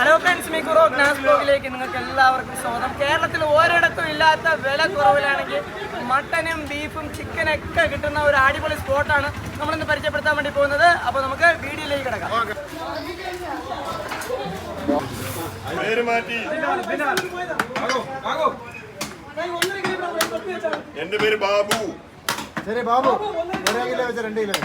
Hello friends മിക്കുറോ ഗ്നാസ് ബ്ലോഗിലേക്ക് നിങ്ങൾക്ക് എല്ലാവർക്കും സ്വാഗതം. കേരളത്തിൽ ഒരിടത്തും ഇല്ലാത്ത വില കുറവിലാണെങ്കിൽ മട്ടനും ബീഫും ചിക്കനൊക്കെ കിട്ടുന്ന ഒരു അടിപൊളി സ്പോട്ടാണ് നമ്മളിന്ന് പരിചയപ്പെടുത്താൻ വേണ്ടി പോകുന്നത്. അപ്പോൾ നമുക്ക് വീഡിയോയിലേക്ക് കിടക്കാം. എന്റെ പേര് ബാബു. ശരി ബാബു. ഒരേ കിലോ വെച്ച രണ്ട് കിലോ.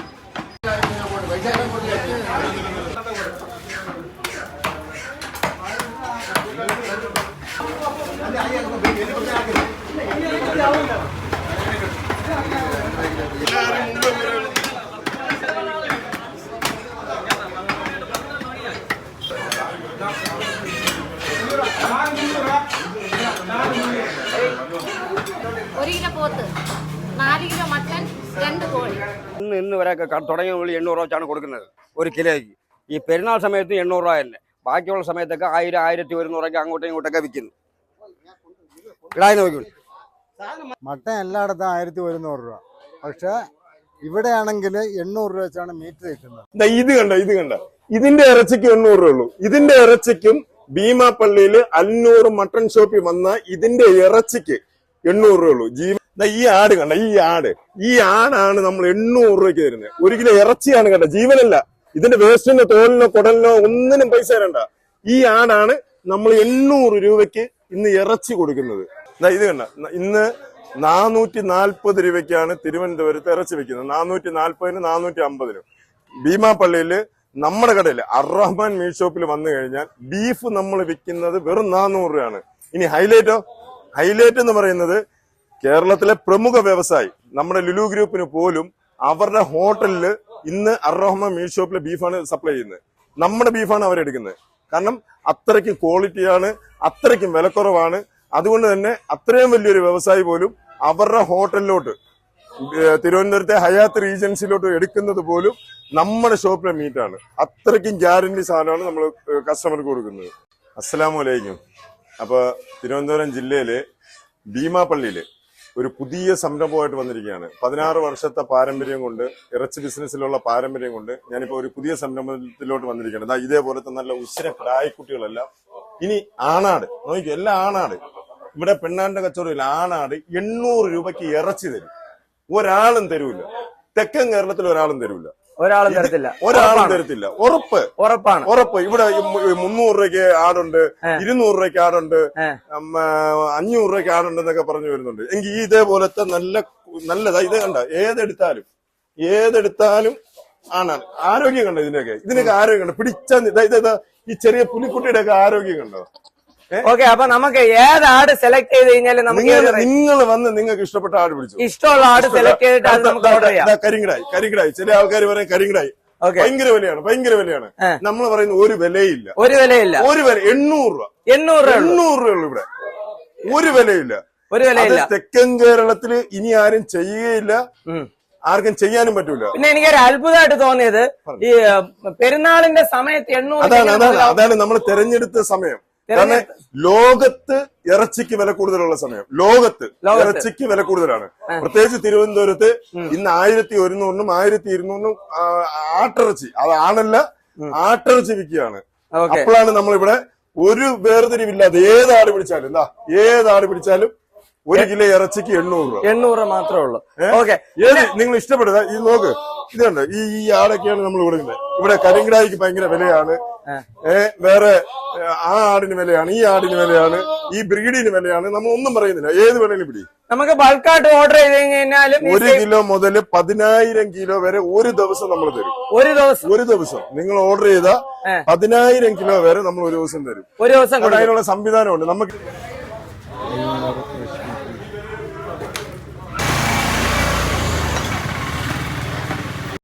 ഒരു കിലോ പോത്ത് നാല് കിലോ മട്ടൻ രണ്ട് കോഴി. ഇന്ന് ഇന്ന് വരെ തുടങ്ങിയ വിളി എണ്ണൂറ് വെച്ചാണ് കൊടുക്കുന്നത്. ഒരു കിലോയ്ക്ക്. ഈ പെരുന്നാൾ സമയത്ത് എണ്ണൂറ് രൂപ തന്നെ ബാക്കിയുള്ള സമയത്തൊക്കെ ആയിരം ആയിരത്തി ഒരുന്നൂറൊക്കെ അങ്ങോട്ടും ഇങ്ങോട്ടൊക്കെ വിൽക്കുന്നു. ഇടായി നോക്കി മട്ടൻ എല്ലായിടത്തും ആയിരത്തി ഒരുന്നൂറ് രൂപ. പക്ഷെ ഇവിടെയാണെങ്കിൽ എണ്ണൂറ് രൂപ വെച്ചാണ് മീറ്റ് കിട്ടുന്നത്. ഇത് കണ്ട ഇത് കണ്ട. ഇതിന്റെ ഇറച്ചിക്ക് എണ്ണൂറ് രൂപ ഉള്ളൂ ഇതിന്റെ ഇറച്ചിക്കും ഭീമാപ്പള്ളിയിൽ അഞ്ഞൂറ് മട്ടൺ ഷോപ്പിൽ വന്ന ഇതിന്റെ ഇറച്ചിക്ക് എണ്ണൂറ് രൂപ ഉള്ളൂ ജീവ ദാ ഈ ആട് കണ്ട ഈ ആട്. ഈ ആടാണ് നമ്മൾ എണ്ണൂറ് രൂപയ്ക്ക് തരുന്നത്. ഒരു കിലോ ഇറച്ചിയാണ് കണ്ട ജീവനല്ല. ഇതിന്റെ വേസ്റ്റിനോ തോലിനോ കുടലിനോ ഒന്നിനും പൈസ തരണ്ട. ഈ ആടാണ് നമ്മൾ എണ്ണൂറ് രൂപയ്ക്ക് ഇന്ന് ഇറച്ചി കൊടുക്കുന്നത്. ഇത് കണ്ട? ഇന്ന് നാനൂറ്റി നാൽപ്പത് രൂപയ്ക്കാണ് തിരുവനന്തപുരത്ത് ഇറച്ചി വെക്കുന്നത്. നാനൂറ്റി നാൽപ്പതിന് നാനൂറ്റി അമ്പതിനും ഭീമാപ്പള്ളിയിൽ നമ്മുടെ കടയിൽ അറഹ്മാൻ മീറ്റ് ഷോപ്പിൽ വന്നു കഴിഞ്ഞാൽ ബീഫ് നമ്മൾ വിൽക്കുന്നത് വെറും നാനൂറ് രൂപയാണ്. ഇനി ഹൈലൈറ്റോ ഹൈലൈറ്റ് എന്ന് പറയുന്നത് കേരളത്തിലെ പ്രമുഖ വ്യവസായി നമ്മുടെ ലുലു ഗ്രൂപ്പിന് പോലും അവരുടെ ഹോട്ടലിൽ ഇന്ന് അറഹ്മാൻ മീറ്റ് ഷോപ്പിലെ ബീഫാണ് സപ്ലൈ ചെയ്യുന്നത്. നമ്മുടെ ബീഫാണ് അവരെടുക്കുന്നത് കാരണം അത്രയ്ക്കും ക്വാളിറ്റിയാണ് അത്രയ്ക്കും വിലക്കുറവാണ്. അതുകൊണ്ട് തന്നെ അത്രയും വലിയൊരു വ്യവസായി പോലും അവരുടെ ഹോട്ടലിലോട്ട് തിരുവനന്തപുരത്തെ ഹയാത്ത് റീജൻസിലോട്ട് എടുക്കുന്നത് പോലും നമ്മുടെ ഷോപ്പിലെ മീറ്റാണ് അത്രയ്ക്കും ഗ്യാരണ്ടി സാധനമാണ് നമ്മൾ കസ്റ്റമർക്ക് കൊടുക്കുന്നത്. അസ്സലാമു അലൈക്കും. അപ്പൊ തിരുവനന്തപുരം ജില്ലയിലെ ഭീമാപ്പള്ളിയിൽ ഒരു പുതിയ സംരംഭമായിട്ട് വന്നിരിക്കുകയാണ്. പതിനാറ് വർഷത്തെ പാരമ്പര്യം കൊണ്ട് ഇറച്ചി ബിസിനസ്സിലുള്ള പാരമ്പര്യം കൊണ്ട് ഞാനിപ്പോ ഒരു പുതിയ സംരംഭത്തിലോട്ട് വന്നിരിക്കുകയാണ്. എന്നാൽ ഇതേപോലത്തെ നല്ല ഉച്ചര പ്രായക്കുട്ടികളെല്ലാം ഇനി ആണാട്. നോക്കി എല്ലാം ആണാട്. ഇവിടെ പെണ്ണാന്റെ കച്ചവടമില്ല. ആണാട് എണ്ണൂറ് രൂപയ്ക്ക് ഇറച്ചി തരും. ഒരാളും തരൂല. തെക്കൻ കേരളത്തിൽ ഒരാളും തരൂല. ഒരാളും തരത്തില്ല. ഒരാളും തരത്തില്ല. ഉറപ്പ്. ഉറപ്പാണ്. ഉറപ്പ്. ഇവിടെ മുന്നൂറ് രൂപയ്ക്ക് ആടുണ്ട് ഇരുന്നൂറ് രൂപയ്ക്ക് ആടുണ്ട് അഞ്ഞൂറ് രൂപയ്ക്ക് ആടുണ്ട് എന്നൊക്കെ പറഞ്ഞു വരുന്നുണ്ട്. എങ്കിൽ ഇതേപോലത്തെ നല്ല നല്ലതാ ഇത് കണ്ട? ഏതെടുത്താലും ഏതെടുത്താലും ആണ്. ആരോഗ്യം കണ്ടോ ഇതിനൊക്കെ ഇതിനൊക്കെ ആരോഗ്യം കണ്ടോ? പിടിച്ച ഈ ചെറിയ പുലിക്കുട്ടിയുടെ ഒക്കെ ആരോഗ്യം കണ്ടോ? ഓക്കെ അപ്പൊ നമുക്ക് ഏത് ആട് സെലക്ട് ചെയ്ത് കഴിഞ്ഞാൽ നമുക്ക് നിങ്ങൾ വന്ന് നിങ്ങൾക്ക് ഇഷ്ടപ്പെട്ട ആട് പിടിച്ചു? ഇഷ്ടമുള്ള ആട് സെലക്ട് ചെയ്തിട്ട് അത് നമുക്ക് ഓർഡർ ചെയ്യാം. കരിങ്കടായി കരിങ്കടായി. ചില ആൾക്കാർ പറയും കരിങ്കടായി. ഭയങ്കര വിലയാണ് ഭയങ്കര വിലയാണ്. നമ്മൾ പറയുന്ന ഒരു വിലയില്ല. ഒരു വിലയില്ല. ഒരു വില എണ്ണൂറ് രൂപ. എണ്ണൂറ്. എണ്ണൂറ് രൂപ ഉള്ളൂ ഇവിടെ. ഒരു വിലയില്ല. ഒരു വിലയില്ല. തെക്കൻ കേരളത്തിൽ ഇനി ആരും ചെയ്യുകയില്ല ആർക്കും ചെയ്യാനും പറ്റൂല. പിന്നെ എനിക്കൊരു അത്ഭുതമായിട്ട് തോന്നിയത് ഈ പെരുന്നാളിന്റെ സമയത്ത് എണ്ണൂറ് അതാണ് അതാണ് നമ്മൾ തെരഞ്ഞെടുത്ത സമയം. കാരണം ലോകത്ത് ഇറച്ചിക്ക് വില കൂടുതലുള്ള സമയം. ലോകത്ത്. ഇറച്ചിക്ക് വില കൂടുതലാണ്. പ്രത്യേകിച്ച് തിരുവനന്തപുരത്ത് ഇന്ന് ആയിരത്തി ഒരുന്നൂറിനും ആയിരത്തി ഇരുന്നൂറിനും ആട്ടിറച്ചി. അത് ആണല്ല ആട്ടിറച്ചി വിൽക്കുകയാണ്. അപ്പോഴാണ് നമ്മളിവിടെ ഒരു വേർതിരിവില്ലാതെ ഏതാട് പിടിച്ചാലും എന്താ ഏതാട് പിടിച്ചാലും ഒരു കിലോ ഇറച്ചിക്ക് എണ്ണൂറ് രൂപ. എണ്ണൂറ് മാത്രമേ ഉള്ളൂ? ഓക്കെ. ഏത് നിങ്ങൾ ഇഷ്ടപ്പെടുക ഈ നോക്ക് ഇതുണ്ട് ഈ ഈ ആടൊക്കെയാണ് നമ്മൾ കൊടുക്കുന്നത്. ഇവിടെ കരിങ്കടായിക്ക് ഭയങ്കര വിലയാണ്. വേറെ ആ ആടിന് വിലയാണ് ഈ ആടിന് വിലയാണ് ഈ ബ്രീഡിന് വിലയാണ് നമ്മൾ ഒന്നും പറയുന്നില്ല. ഏത് വേണേലും പിടി. നമുക്ക് ബൾക്കായിട്ട് ഓർഡർ ചെയ്ത് കഴിഞ്ഞാലും ഒരു കിലോ മുതൽ പതിനായിരം കിലോ വരെ ഒരു ദിവസം നമ്മൾ തരും. ഒരു ദിവസം. ഒരു ദിവസം. നിങ്ങൾ ഓർഡർ ചെയ്ത. പതിനായിരം കിലോ വരെ നമ്മൾ ഒരു ദിവസം തരും. ഒരു ദിവസം അതിനുള്ള സംവിധാനമുണ്ട്. നമുക്ക്